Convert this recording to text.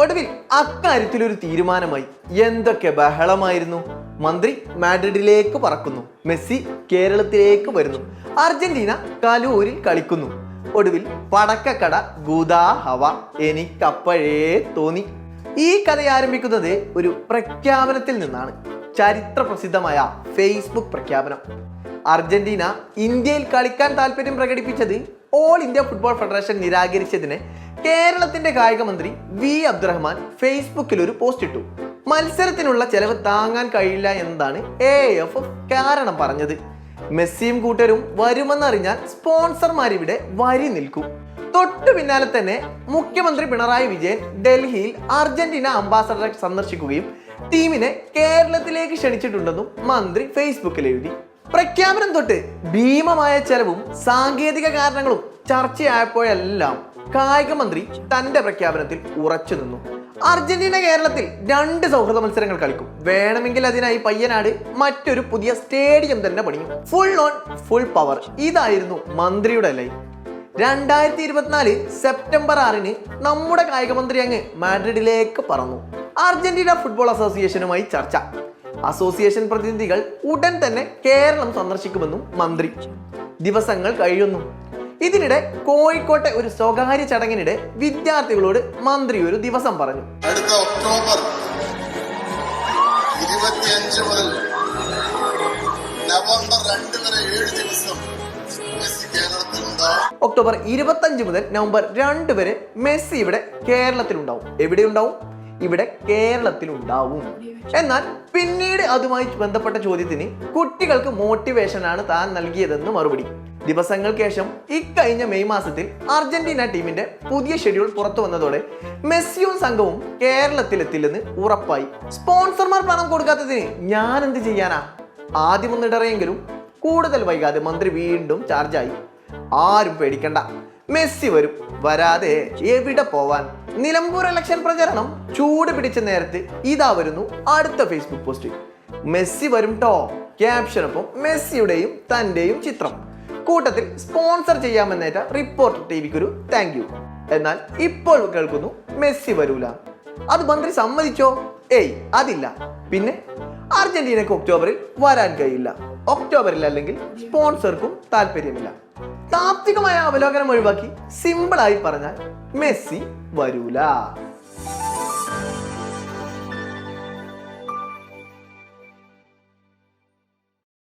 ഒടുവിൽ അക്കാര്യത്തിൽ ഒരു തീരുമാനമായി. എന്തൊക്കെ ബഹളമായിരുന്നു? മന്ത്രി മാഡ്രിഡിലേക്ക് പറക്കുന്നു. മെസ്സി കേരളത്തിലേക്ക് വരുന്നു. അർജന്റീന കലൂരിൽ കളിക്കുന്നു. ഒടുവിൽ പടക്കക്കട ഗുദാ ഹവ എനിക്കപ്പോഴേ തോന്നി. ഈ കഥ ആരംഭിക്കുന്നത് ഒരു പ്രഖ്യാപനത്തിൽ നിന്നാണ്. ചരിത്ര പ്രസിദ്ധമായ ഫേസ്ബുക്ക് പ്രഖ്യാപനം. അർജന്റീന ഇന്ത്യയിൽ കളിക്കാൻ താല്പര്യം പ്രകടിപ്പിച്ചത് ഓൾ ഇന്ത്യ ഫുട്ബോൾ ഫെഡറേഷൻ നിരാകരിച്ചതിന് കേരളത്തിന്റെ കായിക മന്ത്രി വി അബ്ദുറഹ്മാൻ ഫേസ്ബുക്കിൽ ഒരു പോസ്റ്റ് ഇട്ടു. മത്സരത്തിനുള്ള ചെലവ് താങ്ങാൻ കഴിയില്ല എന്നതാണ് എ എഫ് കാരണം പറഞ്ഞത്. മെസ്സിയും കൂട്ടരും വരുമെന്നറിഞ്ഞാൽ സ്പോൺസർമാർ ഇവിടെ വരി നിൽക്കും. തൊട്ടു പിന്നാലെ തന്നെ മുഖ്യമന്ത്രി പിണറായി വിജയൻ ഡൽഹിയിൽ അർജന്റീന അംബാസഡറെ സന്ദർശിക്കുകയും ടീമിനെ കേരളത്തിലേക്ക് ക്ഷണിച്ചിട്ടുണ്ടെന്നും മന്ത്രി ഫേസ്ബുക്കിൽ എഴുതി. പ്രഖ്യാപനം തൊട്ട് ഭീമമായ ചെലവും സാങ്കേതിക കാരണങ്ങളും ചർച്ചയായപ്പോഴെല്ലാം കായിക മന്ത്രി തന്റെ പ്രഖ്യാപനത്തിൽ ഉറച്ചു നിന്നു. അർജന്റീന കേരളത്തിൽ രണ്ട് സൗഹൃദ മത്സരങ്ങൾ കളിക്കും. വേണമെങ്കിൽ അതിനായി പയ്യനാട് മറ്റൊരു പുതിയ സ്റ്റേഡിയം തന്നെ പണിയും. ഫുൾ ഓൺ ഫുൾ പവർ ഇതായിരുന്നു മന്ത്രിയുടെ ലൈൻ. രണ്ടായിരത്തി ഇരുപത്തിനാല് സെപ്റ്റംബർ ആറിന് നമ്മുടെ കായിക മന്ത്രി അങ്ങ് മാഡ്രിഡിലേക്ക് പറന്നു. അർജന്റീന ഫുട്ബോൾ അസോസിയേഷനുമായി ചർച്ച. അസോസിയേഷൻ പ്രതിനിധികൾ ഉടൻ തന്നെ കേരളം സന്ദർശിക്കുമെന്നും മന്ത്രി. ദിവസങ്ങൾ കഴിയുന്നു. ഇതിനിടെ കോഴിക്കോട്ടെ ഒരു സ്വകാര്യ ചടങ്ങിനിടെ വിദ്യാർത്ഥികളോട് മന്ത്രി ഒരു ദിവസം പറഞ്ഞു. അടുത്ത ഒക്ടോബർ ഇരുപത്തിയഞ്ച് മുതൽ നവംബർ രണ്ട് വരെ ഏഴ് ദിവസം ഒക്ടോബർ ഇരുപത്തഞ്ച് മുതൽ നവംബർ രണ്ട് വരെ മെസ്സി ഇവിടെ കേരളത്തിലുണ്ടാവും. എവിടെയുണ്ടാവും? ഇവിടെ കേരളത്തിൽ ഉണ്ടാവും എന്നാൽ പിന്നീട് അതുമായി ബന്ധപ്പെട്ട ചോദ്യത്തിന് കുട്ടികൾക്ക് മോട്ടിവേഷൻ ആണ് താൻ നൽകിയതെന്ന് മറുപടി. ദിവസങ്ങൾക്ക് ശേഷം ഇക്കഴിഞ്ഞ മെയ് മാസത്തിൽ അർജന്റീന ടീമിന്റെ പുതിയ ഷെഡ്യൂൾ പുറത്തു വന്നതോടെ മെസ്സിയും സംഘവും കേരളത്തിലെത്തില്ലെന്ന് ഉറപ്പായി. സ്പോൺസർമാർ പണം കൊടുക്കാത്തതിന് ഞാൻ എന്ത് ചെയ്യാനാ? ആദ്യം ഒന്നിടറെങ്കിലും കൂടുതൽ വൈകാതെ മന്ത്രി വീണ്ടും ചാർജായി ആരും പേടിക്കണ്ട. മെസ്സി വരും. വരാതെ എവിടെ പോവാൻ? നിലമ്പൂർ ഇലക്ഷൻ പ്രചരണം ചൂട് പിടിച്ച നേരത്ത് ഇതാ വരുന്നു അടുത്ത ഫേസ്ബുക്ക് പോസ്റ്റ് മെസ്സി വരും ടോ ക്യാപ്ഷനൊപ്പം മെസ്സിയുടെയും തന്റെയും ചിത്രം. കൂട്ടത്തിൽ സ്പോൺസർ ചെയ്യാമെന്നേറ്റ റിപ്പോർട്ടർ ടി ഒരു താങ്ക് യു എന്നാൽ ഇപ്പോൾ കേൾക്കുന്നു മെസ്സി വരൂല. അത് മന്ത്രി സമ്മതിച്ചോ? ഏയ് അതില്ല. പിന്നെ അർജന്റീനക്ക് ഒക്ടോബറിൽ വരാൻ കഴിയില്ല. ഒക്ടോബറിൽ അല്ലെങ്കിൽ സ്പോൺസർക്കും താല്പര്യമില്ല. താത്വികമായ അവലോകനം ഒഴിവാക്കി സിമ്പിളായി പറഞ്ഞാൽ മെസ്സി വരൂല.